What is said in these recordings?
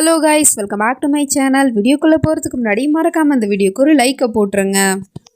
Hello guys welcome back to my channel வீடியோக்குள்ளே போகிறதுக்கு முன்னாடி மறக்காமல் இந்த வீடியோக்கு ஒரு லைக்கை போட்டுருங்க.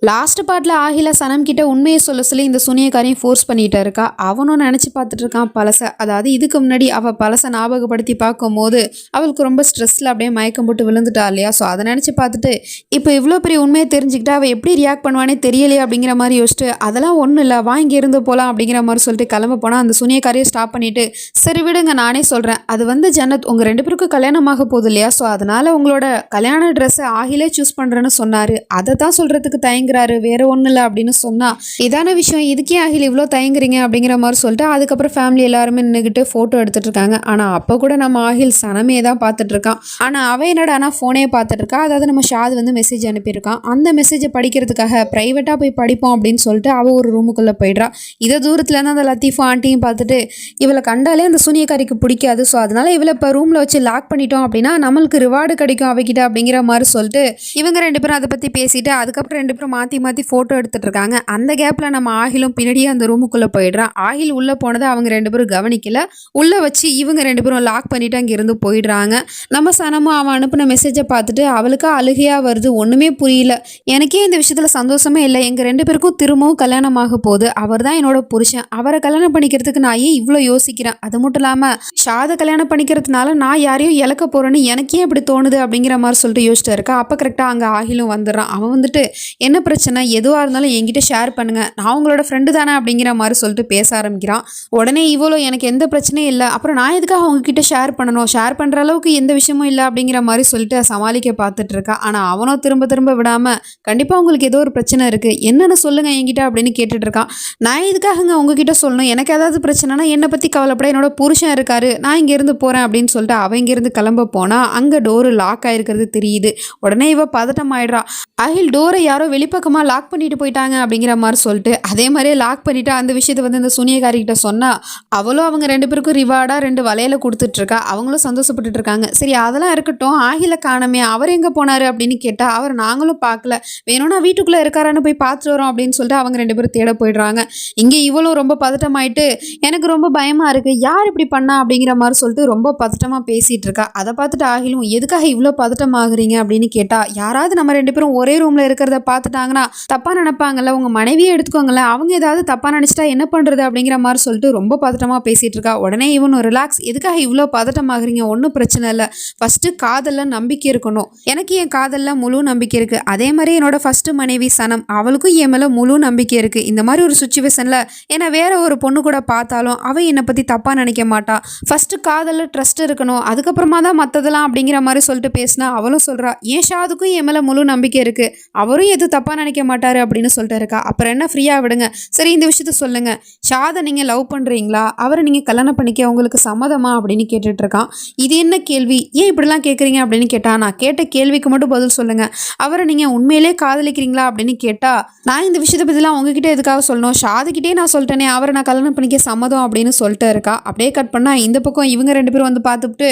லாஸ்ட் பார்ட்டில் ஆகில சனம் கிட்ட உண்மையை சொல்ல சொல்லி இந்த சுனியக்காரையும் ஃபோர்ஸ் பண்ணிகிட்டே இருக்கா? அவனும் நினச்சி பார்த்துட்டு இருக்கான் பழசை. அதாவது இதுக்கு முன்னாடி அவள் பழசை ஞாபகப்படுத்தி பார்க்கும்போது அவளுக்கு ரொம்ப ஸ்ட்ரெஸ்ஸில் அப்படியே மயக்கம் போட்டு விழுந்துட்டா இல்லையா? ஸோ அதை நினச்சி பார்த்துட்டு இப்போ இவ்வளோ பெரிய உண்மையை தெரிஞ்சுக்கிட்டு அவள் எப்படி ரியாக்ட் பண்ணுவானே தெரியலையே அப்படிங்கிற மாதிரி யோசிச்சுட்டு அதெல்லாம் ஒன்றும் இல்லை வா இங்கே இருந்து போகலாம் அப்படிங்கிற மாதிரி சொல்லிட்டு கிளம்ப போனால் அந்த சுனியக்காரையை ஸ்டாப் பண்ணிட்டு சரி விடுங்க நானே சொல்கிறேன் அது வந்து ஜன்னத் உங்கள் ரெண்டு பேருக்கும் கல்யாணமாக போகுது இல்லையா ஸோ அதனால் உங்களோட கல்யாண ட்ரெஸ்ஸை ஆகிலே சூஸ் பண்ணுறேன்னு சொன்னார். அதை தான் சொல்கிறதுக்கு தயங்குறாரு. வேறு ஒன்றும் இல்லை அப்படின்னு சொன்னால் இதான விஷயம்? இதுக்கே ஆகில் இவ்வளோ தயங்குறீங்க? அப்படிங்கிற மாதிரி சொல்லிட்டு அதுக்கப்புறம் ஃபேமிலி எல்லாருமே நின்றுக்கிட்டு ஃபோட்டோ எடுத்துட்டு இருக்காங்க. ஆனால் அப்போ கூட நம்ம ஆகில் சனமே தான் பார்த்துட்டு இருக்கான். ஆனால் அவன் ஆனால் ஃபோனே பார்த்துட்டு இருக்கா? அதாவது நம்ம ஷாத் வந்து மெசேஜ் அனுப்பியிருக்கான். அந்த மெசேஜை படிக்கிறதுக்காக ப்ரைவேட்டாக போய் படிப்போம் அப்படின்னு சொல்லிட்டு அவள் ஒரு ரூமுக்குள்ளே போயிடுறா. இதை தூரத்துலேருந்து அந்த லத்தீஃபா ஆண்டியும் பார்த்துட்டு இவளை கண்டாலே அந்த சூனியக்காரிக்கு பிடிக்காது. ஸோ அதனால் இவளை இப்போ ரூமில் வச்சு லாக் பண்ணிட்டோம் அப்படின்னா நம்மளுக்கு ரிவார்டு கிடைக்கும் அவகிட்ட அப்படிங்கிற மாதிரி சொல்லிட்டு இவங்க ரெண்டு பேரும் அதை பற்றி பேசிட்டு அதுக்கப்புறம் ரெண்டு பேரும் மாற்றி மாற்றி ஃபோட்டோ எடுத்துட்டு இருக்காங்க. அந்த கேப்பில் நம்ம ஆகிலும் பின்னாடியே அந்த ரூமுக்குள்ளே போயிடுறான். ஆகில் உள்ளே போனதை அவங்க ரெண்டு பேரும் கவனிக்கல. உள்ளே வச்சு இவங்க ரெண்டு பேரும் லாக் பண்ணிட்டு அங்கேருந்து போயிடுறாங்க. நம்ம சனமும் அவன் அனுப்பின மெசேஜை பார்த்துட்டு அவளுக்கு அழுகையாக வருது. ஒன்றுமே புரியல. எனக்கே இந்த விஷயத்தில் சந்தோஷமே இல்லை. எங்கள் ரெண்டு பேருக்கும் திரும்பவும் கல்யாணம் ஆக போகுது. அவர் தான் என்னோட புருஷன். அவரை கல்யாணம் பண்ணிக்கிறதுக்கு நான் ஏன் இவ்வளோ யோசிக்கிறேன்? அது மட்டும் இல்லாமல் ஷாத கல்யாணம் பண்ணிக்கிறதுனால நான் யாரையும் இழக்க போகிறேன்னு எனக்கே இப்படி தோணுது அப்படிங்கிற மாதிரி சொல்லிட்டு யோசிச்சுட்டு இருக்கா. அப்போ கரெக்டாக அங்கே ஆகிலும் வந்துடுறான். அவன் வந்துட்டு என்ன பிரச்சனை? எதுவாக இருந்தாலும் என்கிட்ட ஷேர் பண்ணுங்க. நான் உங்களோட ஃப்ரெண்டு தானே? அப்படிங்கிற மாதிரி சொல்லிட்டு பேச ஆரம்பிக்கிறான். உடனே இவ்வளோ எனக்கு எந்த பிரச்சனையும் இல்லை. அப்புறம் நான் எதுக்காக உங்ககிட்ட ஷேர் பண்ணணும்? ஷேர் பண்ணுற அளவுக்கு எந்த விஷயமும் இல்லை. அப்படிங்கிற மாதிரி சொல்லிட்டு சமாளிக்க பார்த்துட்டு இருக்கா. ஆனால் அவனும் திரும்ப திரும்ப விடாமல் கண்டிப்பாக உங்களுக்கு ஏதோ ஒரு பிரச்சனை இருக்குது என்னென்னு சொல்லுங்கள் என்கிட்ட அப்படின்னு கேட்டுட்டு இருக்கான். நான் எதுக்காகங்க உங்ககிட்ட சொல்லணும்? எனக்கு ஏதாவது பிரச்சனைனா என்னை பற்றி கவலைப்பட என்னோட புருஷன் இருக்காரு. நான் இங்கேருந்து போகிறேன் அப்படின்னு சொல்லிட்டு அவன் இங்கேருந்து கிளம்ப போனால் அங்கே டோரு லாக் ஆயிருக்கிறது தெரியுது. உடனே இவ பதட்டம் ஆயிடுறா. அகில் டோரை யாரோ வெளிப்பக்கமாக லாக் பண்ணிட்டு போயிட்டாங்க அப்படிங்கிற மாதிரி சொல்லிட்டு அதே மாதிரியே லாக் பண்ணிவிட்டு அந்த விஷயத்தை வந்து இந்த சுனியக்காரி சொன்னால் சொன்னா அவளும் அவங்க ரெண்டு பேருக்கும் ரிவார்டாக ரெண்டு வலையில கொடுத்துட்ருக்கா அவங்களும் சந்தோஷப்பட்டுட்டு இருக்காங்க. சரி அதெல்லாம் இருக்கட்டும். ஆகில காணமே அவர் எங்கே போனார் அப்படின்னு கேட்டால் அவர் நாங்களும் பார்க்கல. வேணும்னா வீட்டுக்குள்ளே இருக்காரான்னு போய் பார்த்துட்டு வரோம் அப்படின்னு சொல்லிட்டு அவங்க ரெண்டு பேரும் தேட போயிடுறாங்க. இங்கே இவளும் ரொம்ப பதட்டமாயிட்டு எனக்கு ரொம்ப பயமாக இருக்குது யார் இப்படி பண்ணா அப்படிங்கிற மாதிரி சொல்லிட்டு ரொம்ப பதட்டமாக பேசிகிட்டு இருக்கா. அதை பார்த்துட்டு ஆகிலும் எதுக்காக இவ்வளோ பதட்டமாகறீங்க? அப்படின்னு கேட்டால் யாராவது நம்ம ரெண்டு பேரும் ஒரே ரூமில் இருக்கிறத பார்த்துட்டாங்கன்னா தப்பாக நினைப்பாங்கல்ல? உங்கள் மனைவியை எடுத்துக்கோங்களேன். அவங்க ஏதாவது தப்பாக நினச்சிட்டா என்ன பண்ணுறது அப்படிங்கிற மாதிரி சொல்லிட்டு ரொம்ப பதட்டமாக பேசிகிட்டு இருக்கா. உடனே இவனும் ரிலாக்ஸ். எதுக்காக இவ்வளோ பதட்டமாகறீங்க? ஒன்றும் பிரச்சனை இல்லை. ஃபஸ்ட்டு காதலில் நம்பிக்கை இருக்கணும். எனக்கு என் காதலில் முழு நம்பிக்கை இருக்குது அதே மாதிரி என்னோட ஃபஸ்ட்டு மனைவி சனம் அவளுக்கும் என் மேலே முழு நம்பிக்கை இருக்குது இந்த மாதிரி ஒரு சுச்சுவேஷனில் ஏன்னா வேற ஒரு பொண்ணு கூட பார்த்தாலும் அவள் என்னை பற்றி தப்பாக நினைக்க மாட்டா. ஃபஸ்ட்டு காதலில் ட்ரஸ்ட் இருக்கணும். அதுக்கப்புறமா தான் மற்றதெல்லாம் அப்படிங்கிற மாதிரி சொல்லிட்டு பேசினா அவளும் சொல்கிறா ஏன் ஷாதுக்கும் என் மேலே முழு நம்பிக்கை இருக்குது அவரும் எதுவும் தப்பாக நினைக்க மாட்டார்? அப்படின்னு சொல்லிட்டு இருக்கா. அப்புறம் என்ன? ஃப்ரீயாக விடுங்க. சரி இந்த விஷயத்த சொல்லுங்கள் ஷாதை நீங்கள் லவ் பண்ணுறீங்களா அவரை நீங்கள் கல்யாணம் பண்ணிக்க உங்களுக்கு சம்மதமா? அப்படின்னு கேட்டுட்டு இருக்கான். இது என்ன கேள்வி? ஏன் இப்படிலாம் கேட்குறீங்க அப்படின்னு கேட்டா நான் கேட்ட கேள்விக்கு மட்டும் பதில் சொல்லுங்கள் அவரை நீங்கள் உண்மையிலே காதலிக்கிறீங்களா? அப்படின்னு கேட்டால் நான் இந்த விஷயத்தை பற்றிலாம் உங்ககிட்ட எதுக்காக சொல்லணும்? ஷாதுக்கிட்டே நான் சொல்லிட்டேனே அவரை நான் கல்யாணம் பண்ணிக்க சம்மதம் அப்படின்னு சொல்லிட்டு இருக்கா. அப்படியே கட் பண்ணால் இந்த பக்கம் இவங்க ரெண்டு பேரும் வந்து பார்த்துட்டு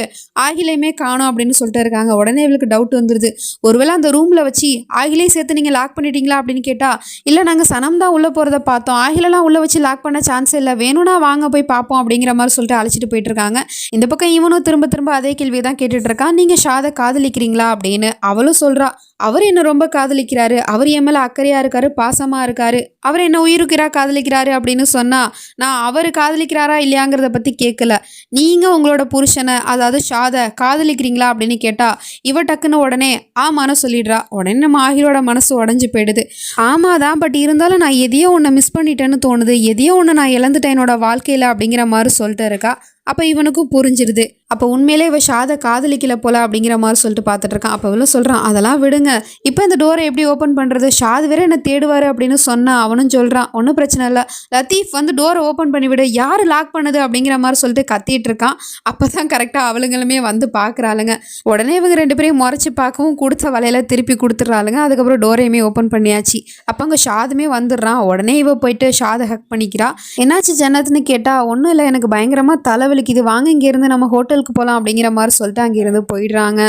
ஆகிலையுமே காணும் அப்படின்னு சொல்லிட்டு இருக்காங்க. உடனே இவளுக்கு டவுட் வந்துருது. ஒருவேளை அந்த ரூம்ல வச்சு ஆகிலே சேர்த்து நீங்க லாக் பண்ணிட்டீங்களா அப்படின்னு கேட்டா இல்ல நாங்க சனம் தான் உள்ள போறத பார்த்தோம். ஆகிலெல்லாம் உள்ள வச்சு லாக் பண்ண சான்ஸ் இல்லை. வேணும்னா வாங்க போய் பார்ப்போம் அப்படிங்கிற மாதிரி சொல்லிட்டு அழைச்சிட்டு போயிட்டு இருக்காங்க. இந்த பக்கம் இவனும் திரும்ப திரும்ப அதே கேள்வியை தான் கேட்டுட்டு இருக்கான் நீங்க ஷாதை காதலிக்கிறீங்களா? அப்படின்னு அவளும் சொல்றா. அவர் என்ன ரொம்ப காதலிக்கிறாரு. அவர் என் மேல அக்கறையா இருக்காரு பாசமா இருக்காரு. அவர் என்ன உயிருக்கிறா காதலிக்கிறாரு? அப்படின்னு சொன்னா நான் அவர் காதலிக்கிறாரா இல்லையாங்கிறத பத்தி கேட்கல நீங்க உங்களோட புருஷனை அதாவது ஷாதை காதலிக்கிறீங்களா அப்படின்னு கேட்டா இவ டக்குன்னு உடனே ஆமான்னு சொல்லிடுறா. உடனே நம்ம ஆகியோட மனசு உடஞ்சு போயிடுது. ஆமாதான் பட் இருந்தாலும் நான் எதையோ ஒன்று மிஸ் பண்ணிட்டேன்னு தோணுது. எதையோ ஒன்று நான் இழந்துட்டேன் என்னோட வாழ்க்கையில் அப்படிங்கிற மாதிரி சொல்லிட்டு இருக்கா. அப்போ இவனுக்கும் புரிஞ்சிருது. அப்போ உண்மையிலே இவ ஷாதை காதலிக்கல போல அப்படிங்கிற மாதிரி சொல்லிட்டு பார்த்துட்டு இருக்கான். அப்போ இவளும் சொல்கிறான் அதெல்லாம் விடுங்க. இப்போ இந்த டோரை எப்படி ஓப்பன் பண்ணுறது ஷாது வேற என்ன தேடுவார் அப்படின்னு சொன்னான் அவனும் சொல்கிறான் ஒன்றும் பிரச்சனை இல்லை. லத்தீஃப் வந்து டோரை ஓப்பன் பண்ணி விடு. யார் லாக் பண்ணுது? அப்படிங்கிற மாதிரி சொல்லிட்டு கத்திட்டு இருக்கான். அப்போ தான் கரெக்டாக அவளுங்களுமே வந்து பார்க்குறாளுங்க. உடனே இவங்க ரெண்டு பேரையும் முறைச்சி பார்க்கவும் கொடுத்த வலையில திருப்பி கொடுத்துட்றாளுங்க. அதுக்கப்புறம் டோரையுமே ஓப்பன் பண்ணியாச்சு. அப்போ அங்கே ஷாதுமே வந்துடுறான். உடனே இவ போயிட்டு ஷாதை ஹக் பண்ணிக்கிறா. என்னாச்சு ஜன்னத்துன்னு கேட்டால் ஒன்றும் இல்லை. எனக்கு பயங்கரமாக தலை தலைவலி இது வாங்க இங்கேருந்து நம்ம ஹோட்டலுக்கு போகலாம் அப்படிங்கிற மாதிரி சொல்லிட்டு அங்கேருந்து போயிடுறாங்க.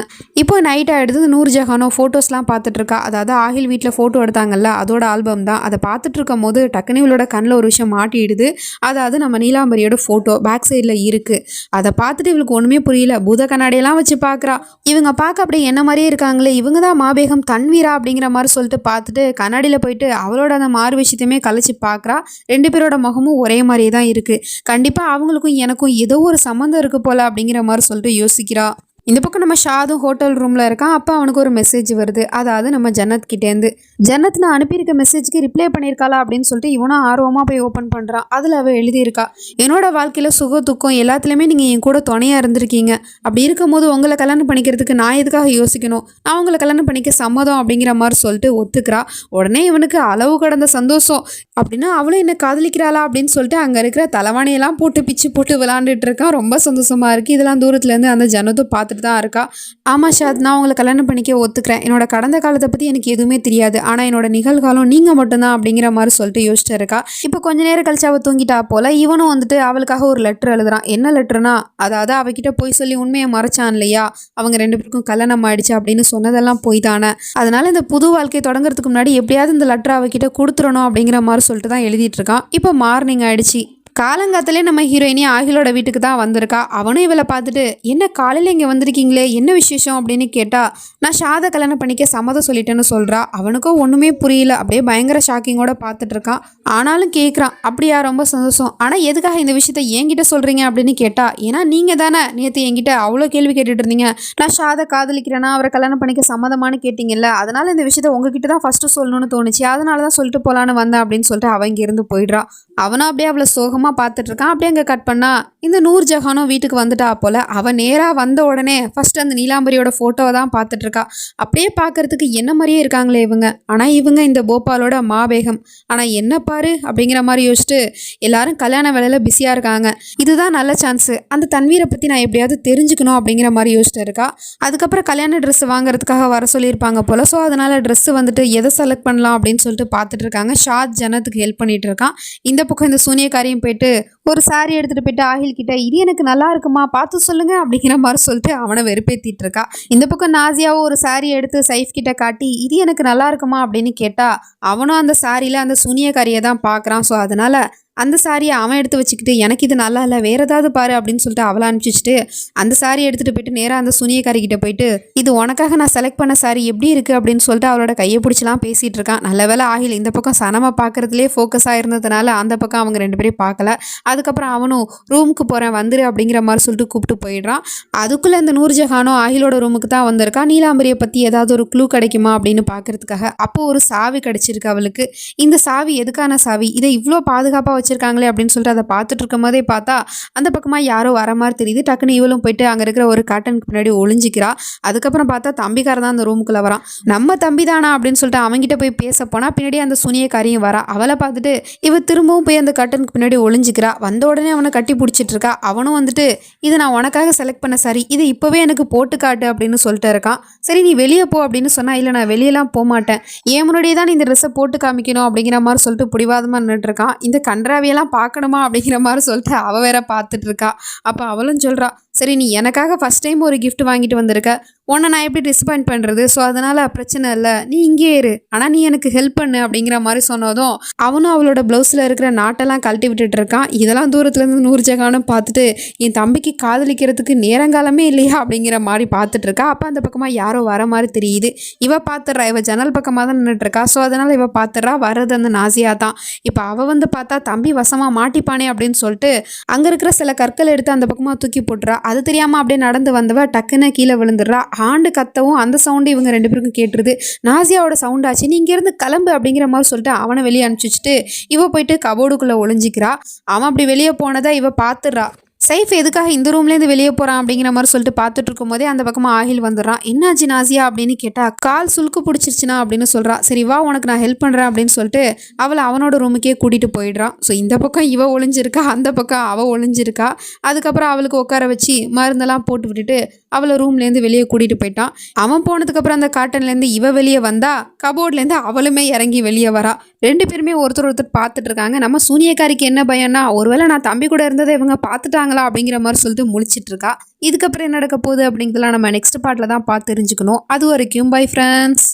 இப்போ நைட் ஆகிடுது நூறு ஜஹானோ ஃபோட்டோஸ்லாம் பார்த்துட்ருக்கா. அதாவது ஆகில் வீட்டில் ஃபோட்டோ எடுத்தாங்கல்ல அதோட ஆல்பம் தான். அதை பார்த்துட்ருக்கும் போது டக்குனு இவளோட கண்ணில் ஒரு விஷயம் மாட்டிடுது. அதாவது நம்ம நீலாம்பரியோட ஃபோட்டோ பேக் சைடில் இருக்குது அதை பார்த்துட்டு இவளுக்கு ஒன்றுமே புரியல. பூத கண்ணாடியெல்லாம் வச்சு பார்க்குறா. இவங்க பார்க்க அப்படியே என்ன மாதிரியே இருக்காங்களே இவங்க தான் மாபேகம் தன்வீரா அப்படிங்கிற மாதிரி சொல்லிட்டு பார்த்துட்டு கண்ணாடியில் போயிட்டு அவளோட அந்த மாறு விஷயத்தையுமே கழிச்சு பார்க்குறா. ரெண்டு பேரோட முகமும் ஒரே மாதிரியே தான் இருக்குது கண்டிப்பாக அவங்களுக்கும் எனக்கும் ஏதோ ஏதோ ஒரு சம்மந்தம் இருக்குது போல் அப்படிங்கிற மாதிரி சொல்லிட்டு யோசிக்கிறா. இந்த பக்கம் நம்ம ஷாதும் ஹோட்டல் ரூமில் இருக்கான். அப்போ அவனுக்கு ஒரு மெசேஜ் வருது. அதாவது நம்ம ஜன்னத் கிட்டேருந்து ஜன்னத் நான் அனுப்பியிருக்க மெசேஜ்க்கு ரிப்ளை பண்ணியிருக்காளா அப்படின்னு சொல்லிட்டு இவனும் ஆர்வமாக போய் ஓப்பன் பண்ணுறான் அதில் அவள் எழுதியிருக்கா என்னோட வாழ்க்கையில் சுக துக்கம் எல்லாத்துலேயுமே நீங்கள் என் கூட துணையாக இருந்திருக்கீங்க. அப்படி இருக்கும்போது உங்களை கல்யாணம் பண்ணிக்கிறதுக்கு நான் எதுக்காக யோசிக்கணும்? நான் உங்களை கல்யாணம் பண்ணிக்க சம்மதம் அப்படிங்கிற மாதிரி சொல்லிட்டு ஒத்துக்கிறா. உடனே இவனுக்கு அளவு கடந்த சந்தோஷம். அப்படின்னா அவளும் என்ன காதலிக்கிறாளா அப்படின்னு சொல்லிட்டு அங்கே இருக்கிற தலைவாணியெல்லாம் போட்டு பிச்சு போட்டு விளாண்டுட்டு இருக்கான். ரொம்ப சந்தோஷமாக இருக்குது இதெல்லாம் தூரத்துலேருந்து அந்த ஜனத்தை பார்த்து பார்த்துட்டு தான் இருக்கா. ஆமாம் ஷாத் நான் உங்களை கல்யாணம் பண்ணிக்க ஒத்துக்கிறேன். என்னோட கடந்த காலத்தை பற்றி எனக்கு எதுவுமே தெரியாது. ஆனால் என்னோட நிகழ்காலம் நீங்கள் மட்டும்தான் அப்படிங்கிற மாதிரி சொல்லிட்டு யோசிச்சு இருக்கா. இப்போ கொஞ்ச நேரம் கழிச்சு அவள் தூங்கிட்டா போல இவனும் வந்துட்டு அவளுக்காக ஒரு லெட்டர் எழுதுறான். என்ன லெட்டர்னா அதாவது அவகிட்ட போய் சொல்லி உண்மையை மறைச்சான் இல்லையா? அவங்க ரெண்டு பேருக்கும் கல்யாணம் ஆயிடுச்சு அப்படின்னு சொன்னதெல்லாம் போய் தானே. அதனால இந்த புது வாழ்க்கையை தொடங்குறதுக்கு முன்னாடி எப்படியாவது இந்த லெட்டர் அவகிட்ட கொடுத்துடணும் அப்படிங்கிற மாதிரி சொல்லிட்டு தான் எழுதிட்டு இருக்கான். இப்போ மார்னிங் ஆயிடுச்சு. காலங்காத்திலே நம்ம ஹீரோயினி ஆகிலோட வீட்டுக்கு தான் வந்திருக்கா. அவனும் இவளை பார்த்துட்டு என்ன காலையில் இங்கே வந்திருக்கீங்களே? என்ன விசேஷம்? அப்படின்னு கேட்டால் நான் ஷாத கல்யாணம் பண்ணிக்க சம்மதம் சொல்லிட்டேன்னு சொல்கிறா அவனுக்கும் ஒன்றுமே புரியல. அப்படியே பயங்கர ஷாக்கிங்கோட பார்த்துட்டு இருக்கான். ஆனாலும் கேட்குறான் அப்படியா? ரொம்ப சந்தோஷம். ஆனால் எதுக்காக இந்த விஷயத்த என்கிட்ட சொல்கிறீங்க அப்படின்னு கேட்டால் ஏன்னா நீங்கள் தானே நேற்று என்கிட்ட அவ்வளோ கேள்வி கேட்டுட்டு இருந்தீங்க. நான் ஷாதை காதலிக்கிறேன்னா அவரை கல்யாணம் பண்ணிக்க சம்மதமானு கேட்டிங்கல்ல. அதனால் இந்த விஷயத்த உங்ககிட்ட தான் ஃபஸ்ட்டு சொல்லணும்னு தோணுச்சு. அதனால தான் சொல்லிட்டு போகலான்னு வந்தேன். அப்படின்னு சொல்லிட்டு அவன் இங்கேருந்து போயிடுறா. அவனும் அப்படியே அவளை சோகமாக பார்த்துட்டு இருக்கான் அப்படியே அங்கே கட் பண்ணா இந்த நூர் ஜஹானும் வீட்டுக்கு வந்துட்டா போல. அவன் நேராக வந்த உடனே ஃபர்ஸ்ட் அந்த நீலாம்பரியோட ஃபோட்டோவை தான் பார்த்துட்ருக்கா. அப்படியே பார்க்கறதுக்கு என்ன மாதிரியே இருக்காங்களே இவங்க. ஆனால் இவங்க இந்த போபாலோட மாபேகம். ஆனால் என்ன பாரு அப்படிங்கிற மாதிரி யோசிச்சுட்டு எல்லாரும் கல்யாண வேலையில் பிஸியாக இருக்காங்க. இதுதான் நல்ல சான்ஸு அந்த தன்வீரை பற்றி நான் எப்படியாவது தெரிஞ்சுக்கணும் அப்படிங்கிற மாதிரி யோசிச்சுட்டு இருக்கா. அதுக்கப்புறம் கல்யாண ட்ரெஸ் வாங்குறதுக்காக வர சொல்லியிருப்பாங்க போல். ஸோ அதனால் ட்ரெஸ்ஸு வந்துட்டு எதை செலக்ட் பண்ணலாம் அப்படின்னு சொல்லிட்டு பார்த்துட்டு இருக்காங்க ஷாத் ஜனத்துக்கு ஹெல்ப் பண்ணிகிட்டு இருக்கான் இந்த பக்கம் இந்த சூனியக்காரியும் போயிட்டு ஒரு saree எடுத்துட்டு போயிட்டு ஆகில் கிட்ட இது எனக்கு நல்லா இருக்குமா? பார்த்து சொல்லுங்க அப்படிங்கிற மாதிரி சொல்லிட்டு அவனை வெறுப்பேற்றிட்டு இருக்கா. இந்த பக்கம் நாசியாவும் ஒரு saree எடுத்து சைஃப் கிட்ட காட்டி இது எனக்கு நல்லா இருக்குமா? அப்படின்னு கேட்டா அவனும் அந்த சாரியில் அந்த சூனியக்காரியை தான் பார்க்குறான். ஸோ அதனால அந்த சாரியை அவன் எடுத்து வச்சுக்கிட்டு எனக்கு இது நல்லா இல்லை வேற ஏதாவது பாரு அப்படின்னு சொல்லிட்டு அவளை அனுப்பிச்சிட்டு அந்த சாரி எடுத்துட்டு போயிட்டு நேராக அந்த சுனியக்காரிக்கிட்ட போயிட்டு இது உனக்காக நான் செலக்ட் பண்ண சாரி எப்படி இருக்கு? அப்படின்னு சொல்லிட்டு அவளோட கையை பிடிச்சலாம் பேசிட்டு இருக்கான் நல்ல வேலை ஆகில் இந்த பக்கம் சனமா பார்க்குறதுலே ஃபோக்கஸாக இருந்ததுனால அந்த பக்கம் அவங்க ரெண்டு பேரையும் பார்க்கல. அதுக்கப்புறம் அவனும் ரூமுக்கு போகிறேன் வந்துரு அப்படிங்கிற மாதிரி சொல்லிட்டு கூப்பிட்டு போயிடுறான். அதுக்குள்ளே இந்த நூர்ஜஹானும் ஆகிலோட ரூமுக்கு தான் வந்திருக்கா. நீலாம்பரியை பற்றி ஏதாவது ஒரு க்ளூ கிடைக்குமா அப்படின்னு பார்க்கறதுக்காக அப்போது ஒரு சாவி கிடச்சிருக்கு அவளுக்கு. இந்த சாவி எதுக்கான சாவி? இதை இவ்வளோ பாதுகாப்பாக வச்சுருக்காங்களே அப்படின்னு சொல்லிட்டு அதை பார்த்துட்டு இருக்கும் போதே பார்த்தா அந்த பக்கமாக யாரோ வர மாதிரி தெரியுது. டக்குன்னு இவளும் போயிட்டு அங்கே இருக்கிற ஒரு காட்டனுக்கு பின்னாடி ஒளிஞ்சிக்கிறா. அதுக்கப்புறம் பார்த்தா தம்பிக்கார தான் அந்த ரூமுக்குள்ளே வரான். நம்ம தம்பி தானா? அப்படின்னு சொல்லிட்டு அவன்கிட்ட போய் பேச போனால் பின்னாடி அந்த சுனியக்காரியும் வரா. அவளை பார்த்துட்டு இவ திரும்பவும் போய் அந்த கட்டனுக்கு பின்னாடி ஒளிஞ்சிக்கிறா. வந்த உடனே அவனை கட்டி பிடிச்சிட்டு இருக்கா அவனும் வந்துட்டு இது நான் உனக்காக செலக்ட் பண்ண சாரி. இது இப்போவே எனக்கு போட்டு காட்டு அப்படின்னு சொல்லிட்டு இருக்கான். சரி நீ வெளியே போ அப்படின்னு சொன்னா இல்லை நான் வெளியெல்லாம் போக மாட்டேன். ஏன் முன்னாடியே தான் நீ இந்த ட்ரெஸ்ஸை போட்டு காமிக்கணும் அப்படிங்கிற மாதிரி சொல்லிட்டு பிடிவாதமாக நின்றுட்டுருக்கான் இந்த கன்றாவியெல்லாம் பார்க்கணுமா அப்படிங்கிற மாதிரி சொல்லிட்டு அவ வேற பார்த்துட்டு இருக்கா அப்போ அவளும் சொல்கிறா சரி நீ எனக்காக ஃபர்ஸ்ட் டைம் ஒரு கிஃப்ட் வாங்கிட்டு வந்திருக்க. உன்னை நான் எப்படி டிஸ்பாயின் பண்ணுறது ஸோ அதனால் பிரச்சனை இல்லை. நீ இங்கே இரு. ஆனால் நீ எனக்கு ஹெல்ப் பண்ணு அப்படிங்கிற மாதிரி சொன்னதும் அவனும் அவளோட ப்ளவுஸில் இருக்கிற நாட்டெல்லாம் கழட்டி விட்டுட்டு இருக்கான். இதெல்லாம் தூரத்துலேருந்து நூறு ஜகானும் பார்த்துட்டு என் தம்பிக்கு காதலிக்கிறதுக்கு நேரங்காலமே இல்லையா அப்படிங்கிற மாதிரி பார்த்துட்டு இருக்கா. அப்போ அந்த பக்கமாக யாரோ வர மாதிரி தெரியுது. இவ பார்த்துட்றா. இவ ஜன்னல் பக்கமாக தான் நின்றுட்டு இருக்கா. ஸோ அதனால் இவ பார்த்துட்றா. வர்றது அந்த நாசியாக தான். இப்போ அவள் வந்து பார்த்தா தம்பி வசமாக மாட்டிப்பானே அப்படின்னு சொல்லிட்டு அங்கே இருக்கிற சில கற்கள் எடுத்து அந்த பக்கமாக தூக்கி போட்டுறா. அது தெரியாமல் அப்படியே நடந்து வந்தவ டக்குன்னு கீழே விழுந்துடுறா. ஆண்டு கத்தவும் அந்த சவுண்டு இவங்க ரெண்டு பேருக்கும் கேட்டுருது. நாசியாவோட சவுண்ட் ஆச்சு. நீ இங்கேருந்து கிளம்பு அப்படிங்கிற மாதிரி சொல்லிட்டு அவனை வெளியே அனுப்பிச்சிட்டு இவ போயிட்டு கபோர்டுக்குள்ளே ஒளிஞ்சிக்கிறா. அவன் அப்படி வெளியே போனதை இவ பார்த்துடுறா. சைஃப் எதுக்காக இந்த ரூம்லேருந்து வெளியே போகிறான் அப்படிங்கிற மாதிரி சொல்லிட்டு பார்த்துட்டு இருக்கும்போதே அந்த பக்கமாக ஆகில் வந்துடுறான். என்னாச்சு நாசியா அப்படின்னு கேட்டால் கால் சுளுக்கு பிடிச்சிருச்சுனா அப்படின்னு சொல்கிறா சரி வா உனக்கு நான் ஹெல்ப் பண்ணுறேன் அப்படின்னு சொல்லிட்டு அவளை அவனோட ரூமுக்கே கூட்டிகிட்டு போயிடுறான். ஸோ இந்த பக்கம் இவ ஒளிஞ்சிருக்கா அந்த பக்கம் அவள் ஒளிஞ்சிருக்கா. அதுக்கப்புறம் அவளுக்கு உட்கார வச்சு மருந்தெல்லாம் போட்டு விட்டுட்டு அவளை ரூம்லேருந்து வெளியே கூட்டிகிட்டு போயிட்டான். அவன் போனதுக்கப்புறம் அந்த காட்டன்லேருந்து இவ வெளியே வந்தா கபோர்ட்லேருந்து அவளுமே இறங்கி வெளியே வரா. ரெண்டு பேருமே ஒருத்தர் ஒருத்தர் பார்த்துட்டு இருக்காங்க நம்ம சூனியக்காரிக்கு என்ன பயம்னா ஒருவேளை நான் தம்பி கூட இருந்ததை இவங்க பார்த்துட்டாங்க பண்ணிட்டாங்களா அப்படிங்கிற மாதிரி சொல்லிட்டு முழிச்சிட்டு இருக்கா இதுக்கப்புறம் என்ன நடக்க போகுது அப்படிங்கிறதெல்லாம் நம்ம நெக்ஸ்ட் பாட்டில் தான் பார்த்து தெரிஞ்சுக்கணும். அது வரைக்கும் பை ஃப்ரெண்ட்ஸ்